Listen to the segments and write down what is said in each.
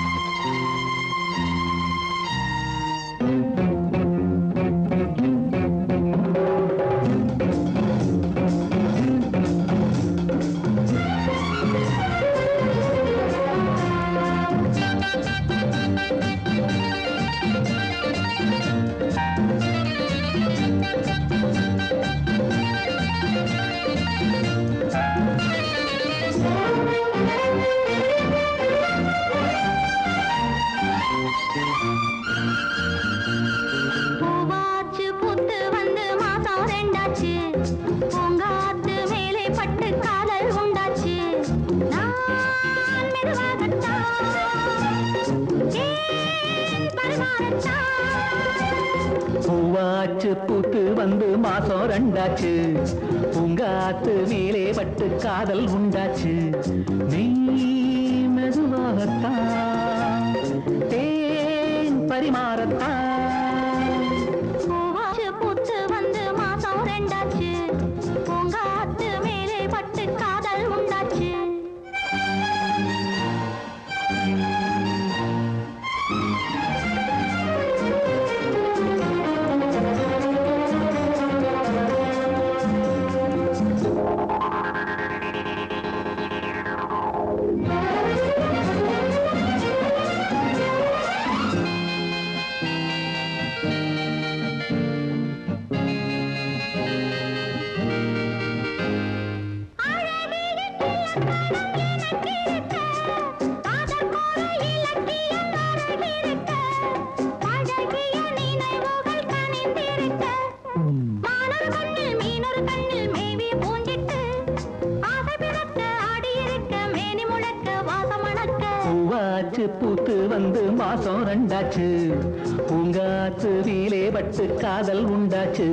பூவாச்சு பூவாச்சு பூத்து வந்து மாசம் ரெண்டாச்சு. பூங்காத்து மேலே பட்டு காதல் உண்டாச்சு. நீ மெதுவாகத்தான் தேன் பரிமாறத்தான். பூவாச்சு பூத்து வந்து மாசம் ரெண்டாச்சு. பூங்காத்து மேலே பட்டு காதல் உண்டாச்சு.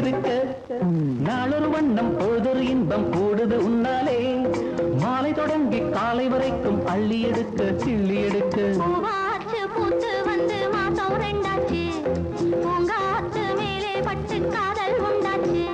இருக்க. நாளொரு வண்ணம் பொழுதொரு இன்பம் கூடுது உன்னாலே. மாலை தொடங்கி காலை வரைக்கும் அள்ளி எடுக்க கிள்ளி எடுக்க. பூவாச்சு பூங்காத்து மேலே பட்டு காதல் உண்டாச்சு.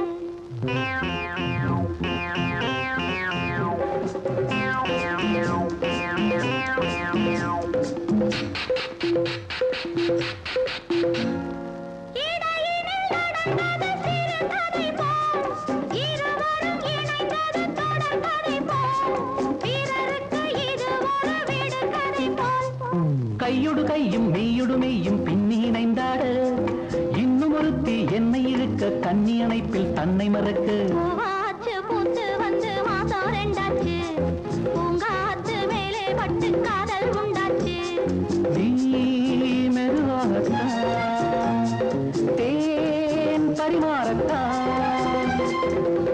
கையொடு கையும் மெய்யொடு மெய்யும் பின்னி இணைந்தாட. இன்னும் ஒருத்தி என்னை இழுக்க கண்ணி அணைப்பில் தன்னை மறக்க.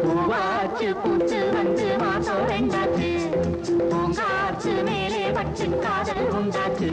பூவாச்சு பூத்து மாசம் ரெண்டாச்சு பூங்காத்து